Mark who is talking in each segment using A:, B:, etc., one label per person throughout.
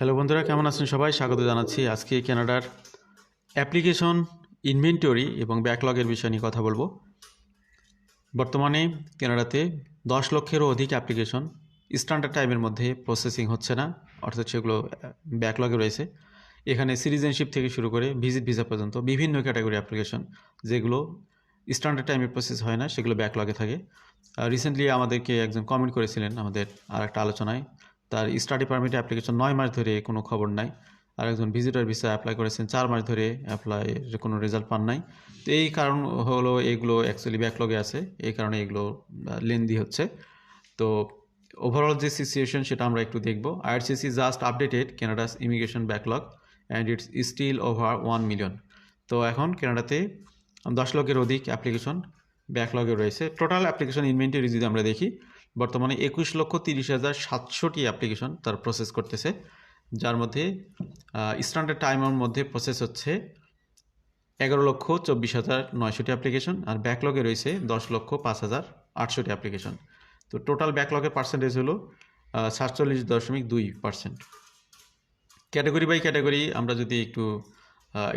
A: Hello বন্ধুরা, কেমন আছেন সবাই? স্বাগত জানাচ্ছি আজকে ক্যানাডার অ্যাপ্লিকেশন, ইনভেন্টরি এবং ব্যাকলগের বিষয় নিয়ে কথা বলব। বর্তমানে কানাডাতে দশ লক্ষেরও অধিক অ্যাপ্লিকেশন স্ট্যান্ডার্ড টাইমের মধ্যে প্রসেসিং হচ্ছে না, অর্থাৎ সেগুলো ব্যাকলগে রয়েছে। এখানে সিটিজেনশিপ থেকে শুরু করে ভিজিট ভিসা পর্যন্ত বিভিন্ন ক্যাটাগরি অ্যাপ্লিকেশন, যেগুলো স্ট্যান্ডার্ড টাইমে প্রসেস হয় না, সেগুলো ব্যাকলগে থাকে। রিসেন্টলি আমাদেরকে একজন কমেন্ট করেছিলেন আমাদের আর একটা আলোচনায় তার স্টাডি পারমিট অ্যাপ্লিকেশন নয় মাস ধরে কোনো খবর নাই। আর একজন ভিজিটর ভিসা অ্যাপ্লাই করেছেন, চার মাস ধরে অ্যাপ্লাইয়ের কোনো রেজাল্ট পান নাই। তো এই কারণ হলো এগুলো অ্যাকচুয়ালি ব্যাকলগে আছে, এই কারণে এগুলো লেন্দি হচ্ছে। তো ওভারঅল যে সিচুয়েশন সেটা আমরা একটু দেখব। IRCC just updated Canada's immigration backlog and it's still over one million তো এখন কেনাডাতে দশ লক্ষের অধিক অ্যাপ্লিকেশন ব্যাকলগে রয়েছে। টোটাল অ্যাপ্লিকেশন ইনভেন্টরি যদি আমরা দেখি বর্তমানে একুশ লক্ষ তিরিশ হাজার সাতশোটি অ্যাপ্লিকেশন তার প্রসেস করতেছে, যার মধ্যে স্ট্যান্ডার্ড টাইমের মধ্যে প্রসেস হচ্ছে এগারো লক্ষ চব্বিশ হাজার নয়শোটি অ্যাপ্লিকেশন আর ব্যাকলগে রয়েছে দশ লক্ষ পাঁচ হাজার আটশোটি অ্যাপ্লিকেশন। তো টোটাল ব্যাকলগের পার্সেন্টেজ হলো সাতচল্লিশ দশমিক দুই পার্সেন্ট ক্যাটাগরি বাই ক্যাটাগরি আমরা যদি একটু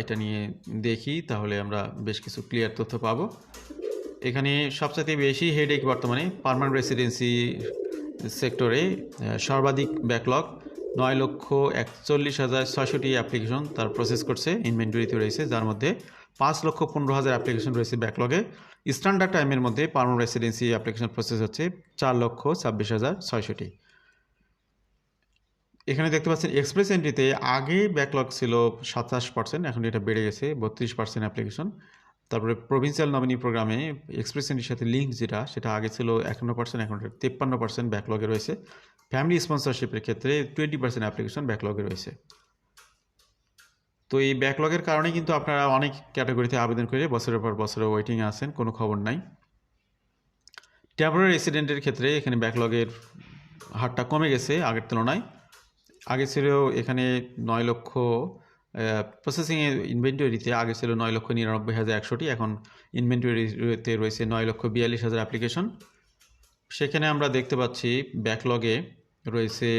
A: এটা নিয়ে দেখি তাহলে আমরা বেশ কিছু ক্লিয়ার তথ্য পাবো। এখানে সবচেয়ে বেশি হেডেক বর্তমানে পারমানেন্ট রেসিডেন্সি সেক্টরে সর্বাধিক ব্যাকলগ নয় লক্ষ একচল্লিশ হাজার ছয়শোটি অ্যাপ্লিকেশন তার প্রসেস করছে ইনভেন্টরিতে রয়েছে, যার মধ্যে পাঁচ লক্ষ পনেরো হাজার অ্যাপ্লিকেশন রয়েছে ব্যাকলগে স্ট্যান্ডার্ড টাইমের মধ্যে পারমানেন্ট রেসিডেন্সি অ্যাপ্লিকেশন প্রসেস হচ্ছে চার লক্ষ ছাব্বিশ হাজার ছয়শোটি। এখানে দেখতে পাচ্ছেন এক্সপ্রেস এন্ট্রিতে আগে ব্যাকলগ ছিল সাতাশ পার্সেন্ট এখন এটা বেড়ে গেছে বত্রিশ পার্সেন্ট অ্যাপ্লিকেশন তারপরে প্রভিন্সিয়াল নমিনি প্রোগ্রামে এক্সপ্রেস সাথে লিঙ্ক যেটা, সেটা আগে ছিল একান্ন পার্সেন্ট এখন তেপ্পান্ন পার্সেন্ট ব্যাকলগে রয়েছে। ফ্যামিলি স্পন্সরশিপের ক্ষেত্রে টোয়েন্টি পার্সেন্ট অ্যাপ্লিকেশন ব্যাকলগে রয়েছে। তো এই ব্যাকলগের কারণে কিন্তু আপনারা অনেক ক্যাটাগরিতে আবেদন করে বছরের পর বছরে ওয়েটিংয়ে আছেন, কোনো খবর নাই। ট্যাবলার রেসিডেন্টের ক্ষেত্রে এখানে ব্যাকলগের হারটা কমে গেছে আগের তুলনায়। আগে ছিল এখানে নয় লক্ষ প্রসেসিংয়ে ইনভেন্টরিতে আগে ছিল নয় লক্ষ নিরানব্বই হাজার একশোটি, এখন ইনভেন্টরিতে রয়েছে নয় লক্ষ বিয়াল্লিশ হাজার অ্যাপ্লিকেশন সেখানে আমরা দেখতে পাচ্ছি ব্যাকলগে রয়েছে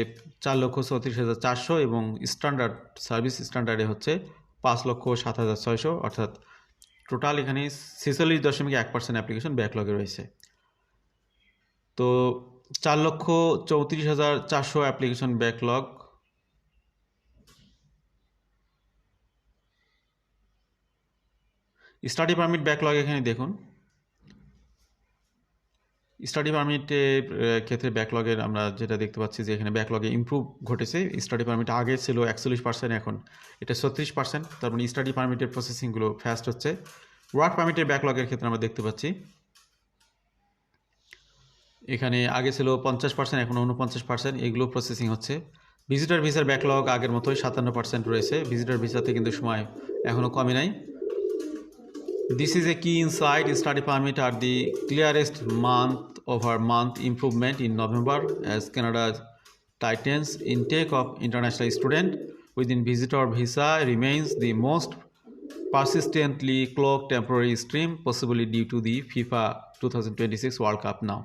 A: চার লক্ষ চৌত্রিশ হাজার চারশো এবং স্ট্যান্ডার্ড সার্ভিস স্ট্যান্ডার্ডে হচ্ছে পাঁচ লক্ষ সাত হাজার ছয়শো, অর্থাৎ টোটাল এখানে ছেচল্লিশ দশমিক এক পার্সেন্ট অ্যাপ্লিকেশন ব্যাকলগে রয়েছে। তো চার লক্ষ চৌত্রিশ হাজার চারশো application backlog study permit backlog এখানে দেখুন। স্টাডি পারমিটের ক্ষেত্রে ব্যাকলগের আমরা যেটা দেখতে পাচ্ছি যে এখানে ব্যাকলগে ইম্প্রুভ ঘটেছে। স্টাডি পারমিট আগে ছিল একচল্লিশ পার্সেন্ট এখন এটা ছত্রিশ পার্সেন্ট তার মানে স্টাডি পারমিটের প্রসেসিংগুলো ফাস্ট হচ্ছে। ওয়ার্ক পারমিটের ব্যাকলগের ক্ষেত্রে আমরা দেখতে পাচ্ছি। এখানে আগে ছিল পঞ্চাশ পার্সেন্ট এখন উনপঞ্চাশ পার্সেন্ট এগুলো প্রসেসিং হচ্ছে। ভিজিটার ভিসার ব্যাকলগ আগের মতোই সাতান্ন পার্সেন্ট রয়েছে। ভিজিটার ভিসাতে কিন্তু সময় এখনও কমে নাই। This is a key insight. Study permit are the clearest month over month improvement in November as Canada tightens intake of international student within visitor visa remains the most persistently clogged temporary stream possibly due to the FIFA 2026 World Cup now.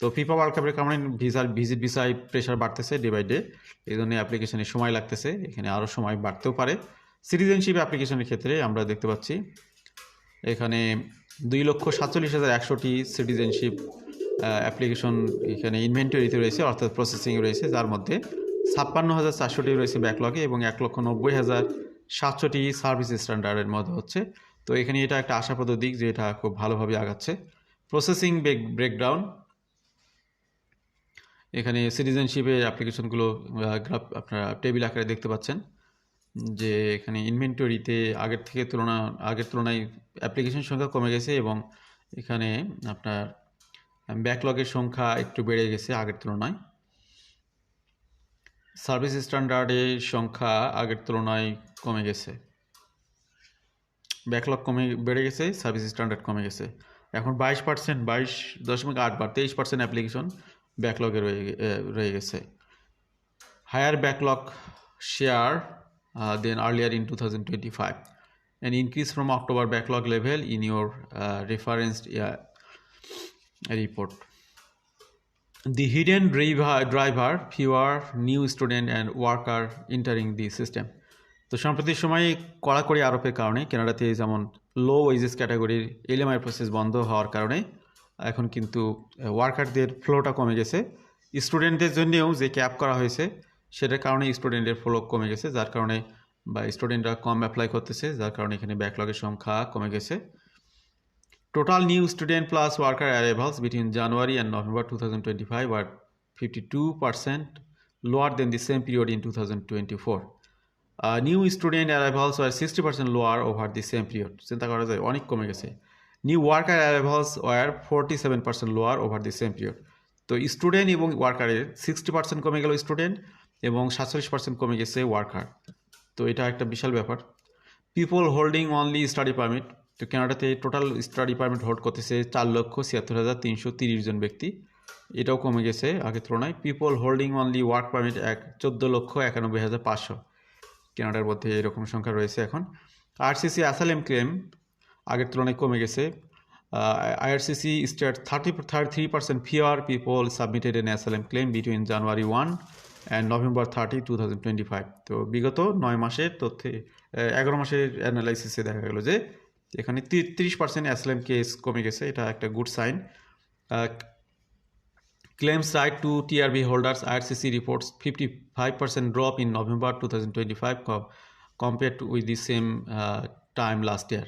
A: তো FIFA world কাপের কারণে ভিসার visit ভিসায় pressure বাড়তেছে day by day এই জন্য অ্যাপ্লিকেশনে সময় লাগতেছে এখানে আরও সময় বাড়তেও পারে সিটিজেনশিপ অ্যাপ্লিকেশনের ক্ষেত্রে আমরা দেখতে পাচ্ছি এখানে দুই লক্ষ সাতচল্লিশ হাজার একশোটি সিটিজেনশিপ অ্যাপ্লিকেশন এখানে ইনভেন্টরিতে রয়েছে, অর্থাৎ প্রসেসিং রয়েছে, যার মধ্যে ছাপ্পান্ন হাজার চারশোটি রয়েছে ব্যাকলগে এবং এক লক্ষ নব্বই হাজার সাতশোটি সার্ভিস স্ট্যান্ডার্ডের মধ্যে হচ্ছে। তো এখানে এটা একটা আশাপ্রদ দিক যে এটা খুব ভালোভাবে আগাচ্ছে। প্রসেসিং ব্রেকডাউন এখানে সিটিজেনশিপের অ্যাপ্লিকেশনগুলো আপনারা টেবিল আকারে দেখতে পাচ্ছেন। যে এখানে ইনভেন্টরিতে আগের থেকে তুলনা, আগের তুলনায় অ্যাপ্লিকেশন সংখ্যা কমে গেছে এবং এখানে আপনার ব্যাকলগের সংখ্যা একটু বেড়ে গেছে আগের তুলনায়। সার্ভিস স্ট্যান্ডার্ডের সংখ্যা আগের তুলনায় কমে গেছে। ব্যাকলগ কমে, বেড়ে গেছে সার্ভিস স্ট্যান্ডার্ড কমে গেছে। এখন বাইশ পার্সেন্ট বাইশ দশমিক আট বার, তেইশ পার্সেন্ট অ্যাপ্লিকেশন ব্যাকলগে রয়ে রয়ে গেছে। Higher backlog share than earlier in 2025 an increase from october backlog level in your uh, referenced uh, report the hidden driver, driver fewer new student and worker entering the system তো সম্প্রতি সময়ে কড়াকড়ি আরোপের কারণে কানাডাতে যেমন লো ওয়েজেস ক্যাটাগরির LMI process বন্ধ হওয়ার কারণে এখন কিন্তু ওয়ার্কারদের ফ্লোটা কমে গেছে স্টুডেন্টদের জন্যেও যে ক্যাপ করা হয়েছে সেটার কারণে স্টুডেন্টের ফ্লো কমে গেছে যার কারণে বা স্টুডেন্টরা কম অ্যাপ্লাই করতেছে যার কারণে এখানে ব্যাকলগের সংখ্যা কমে গেছে Total new student plus worker arrivals between January and November 2025 were 52% lower than the same period in 2024. Uh, new student arrivals were 60% lower over the same period. চিন্তা করা যায় অনেক কমে গেছে new worker arrivals were forty seven percent lower over the same period তো student এবং ওয়ার্কারের sixty percent কমে গেল স্টুডেন্ট এবং সাতচল্লিশ পার্সেন্ট কমে গেছে ওয়ার্কার তো এটা একটা বিশাল ব্যাপার। People holding only study permit তো কানাডাতে টোটাল স্টাডি পারমিট হোল্ড করতেছে চার লক্ষ ছিয়াত্তর হাজার তিনশো তিরিশ জন ব্যক্তি। এটাও কমে গেছে আগের তুলনায়। People holding only work permit এক চোদ্দ লক্ষ একানব্বই হাজার পাঁচশো। কানাডার মধ্যে এরকম সংখ্যা রয়েছে এখন। আরসিসি অ্যাসালেম ক্লেম আগের তুলনায় কমে গেছে। IRCC state thirty thirty three percent fewer people submitted an asylum claim between January one and November thirty two thousand twenty five তো বিগত নয় মাসের তথ্যে এগারো মাসের অ্যানালাইসিসে দেখা গেল যে এখানে তিরিশ পার্সেন্ট অ্যাসলেম কেস কমে গেছে। এটা একটা good sign claims right to TRB holders IRCC reports fifty five percent drop in November two thousand twenty five compare to with the same time last year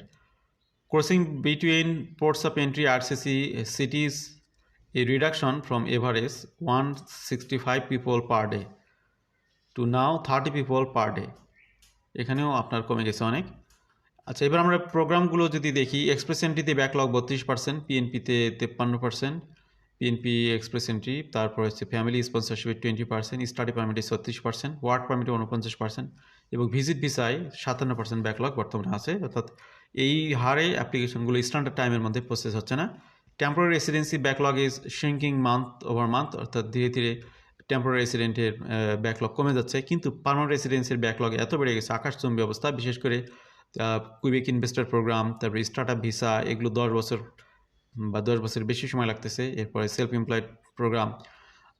A: crossing between ports of entry RCC cities a reduction from average 165 people per day to now 30 people per day. এখানেও আপনার কমে গেছে অনেক। আচ্ছা এবার আমরা প্রোগ্রামগুলো যদি দেখি এক্সপ্রেস এন্ট্রিতে ব্যাকলগ বত্রিশ পার্সেন্ট পিএনপিতে তেপ্পান্ন পার্সেন্ট পিএনপি এক্সপ্রেস এন্ট্রি তারপর হচ্ছে ফ্যামিলি স্পন্সরশিপে টোয়েন্টি পার্সেন্ট স্টাডি পারমিটে ছত্রিশ পার্সেন্ট ওয়ার্ক পারমিটে উনপঞ্চাশ পার্সেন্ট এবং ভিজিট ভিসায় সাতান্ন পার্সেন্ট ব্যাকলগ বর্তমানে আছে। অর্থাৎ এই হারে অ্যাপ্লিকেশনগুলো স্ট্যান্ডার্ড টাইমের মধ্যে প্রসেস হচ্ছে না। Temporary residency backlog is shrinking month over month অর্থাৎ ধীরে ধীরে টেম্পোরারি রেসিডেন্টের ব্যাকলগ কমে যাচ্ছে। কিন্তু পার্মানেন্ট রেসিডেন্সির ব্যাকলগ এত বেড়ে গেছে আকাশচম্বী অবস্থা, বিশেষ করে কুইবেক ইনভেস্টর প্রোগ্রাম তারপরে স্টার্ট আপ ভিসা এগুলো দশ বছর বা দশ বছর বেশি সময় লাগতেছে, এরপরে সেলফ এমপ্লয়েড প্রোগ্রাম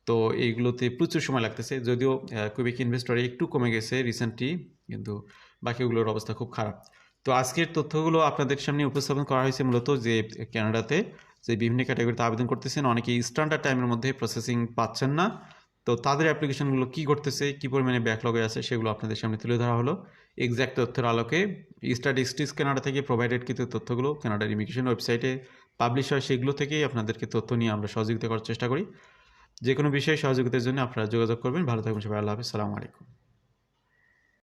A: তো এইগুলোতে প্রচুর সময় লাগতেছে। যদিও কুইবেক ইনভেস্টরে একটু কমে গেছে রিসেন্টলি কিন্তু বাকিগুলোর অবস্থা খুব খারাপ। তো আজকের তথ্যগুলো আপনাদের সামনে উপস্থাপন করা হয়েছে মূলত যে কানাডাতে যে বিভিন্ন ক্যাটাগরিতে আবেদন করতেছেন অনেকে স্ট্যান্ডার্ড টাইমের মধ্যে প্রসেসিং পাচ্ছেন না। তো তাদের অ্যাপ্লিকেশনগুলো কী করতেছে কী পরিমাণে ব্যাকলগে আছে, সেগুলো আপনাদের সামনে তুলে ধরা হলো। এক্স্যাক্ট তথ্যের আলোকে স্ট্যাটিস্টিক্স কানাডা থেকে প্রোভাইডেড কিছু তথ্যগুলো কানাডার ইমিগ্রেশন ওয়েবসাইটে পাবলিশ হয়, সেগুলো থেকেই আপনাদেরকে তথ্য নিয়ে আমরা সহযোগিতা করার চেষ্টা করি। যে কোনো বিষয়ে সহযোগিতার জন্য আপনারা যোগাযোগ করবেন। ভালো থাকবেন সবাই, আল্লাহ হাফিজ। সালামু আলাইকুম।